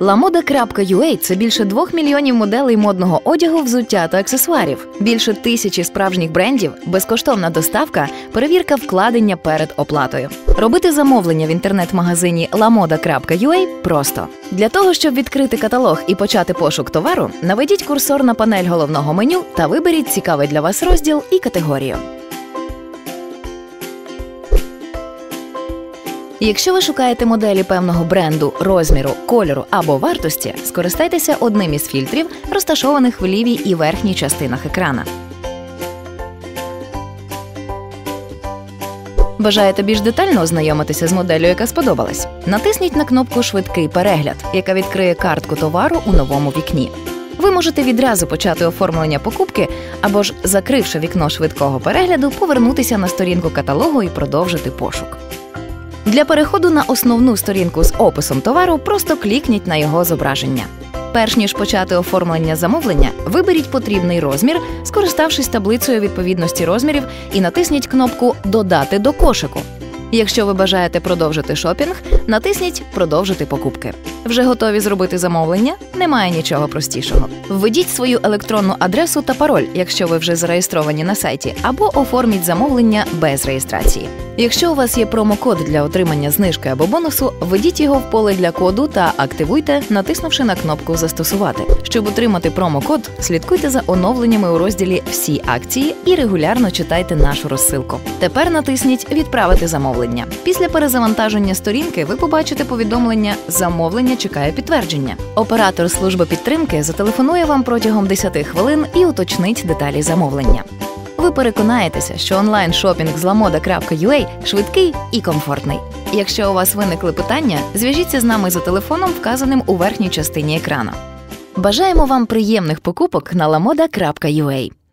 Lamoda.ua – це більше двох мільйонів моделей модного одягу, взуття та аксесуарів, більше тисячі справжніх брендів, безкоштовна доставка, перевірка вкладення перед оплатою. Робити замовлення в інтернет-магазині lamoda.ua просто для того, щоб відкрити каталог і почати пошук товару, наведіть курсор на панель головного меню та виберіть цікавий для вас розділ і категорію. Якщо ви шукаєте моделі певного бренду, розміру, кольору або вартості, скористайтеся одним із фільтрів, розташованих в лівій і верхній частинах екрана. Бажаєте більш детально ознайомитися з моделлю, яка сподобалась? Натисніть на кнопку Швидкий перегляд, яка відкриє картку товару у новому вікні. Ви можете відразу почати оформлення покупки або ж, закривши вікно швидкого перегляду, повернутися на сторінку каталогу і продовжити пошук. Для переходу на основну сторінку з описом товару просто клікніть на його зображення. Перш ніж почати оформлення замовлення, виберіть потрібний розмір, скориставшись таблицею відповідності розмірів, і натисніть кнопку Додати до кошику. Якщо ви бажаєте продовжити шопінг, натисніть Продовжити покупки. Вже готові зробити замовлення? Немає нічого простішого. Введіть свою електронну адресу та пароль, якщо ви вже зареєстровані на сайті, або оформіть замовлення без реєстрації. Якщо у вас є промокод для отримання знижки або бонусу, введіть його в поле для коду та активуйте, натиснувши на кнопку Застосувати. Щоб отримати промокод, слідкуйте за оновленнями у розділі Всі акції і регулярно читайте нашу розсилку. Тепер натисніть Відправити замовлення. Після перезавантаження сторінки ви побачите повідомлення Замовлення чекає підтвердження. Оператор служби підтримки зателефонує вам протягом 10 хвилин і уточнить деталі замовлення ви переконаєтеся, що онлайн шопінг з lamoda.ua швидкий і комфортний. Якщо у вас виникли питання, зв'яжіться з нами за телефоном, вказаним у верхній частині екрану. Бажаємо вам приємних покупок на lamoda.ua.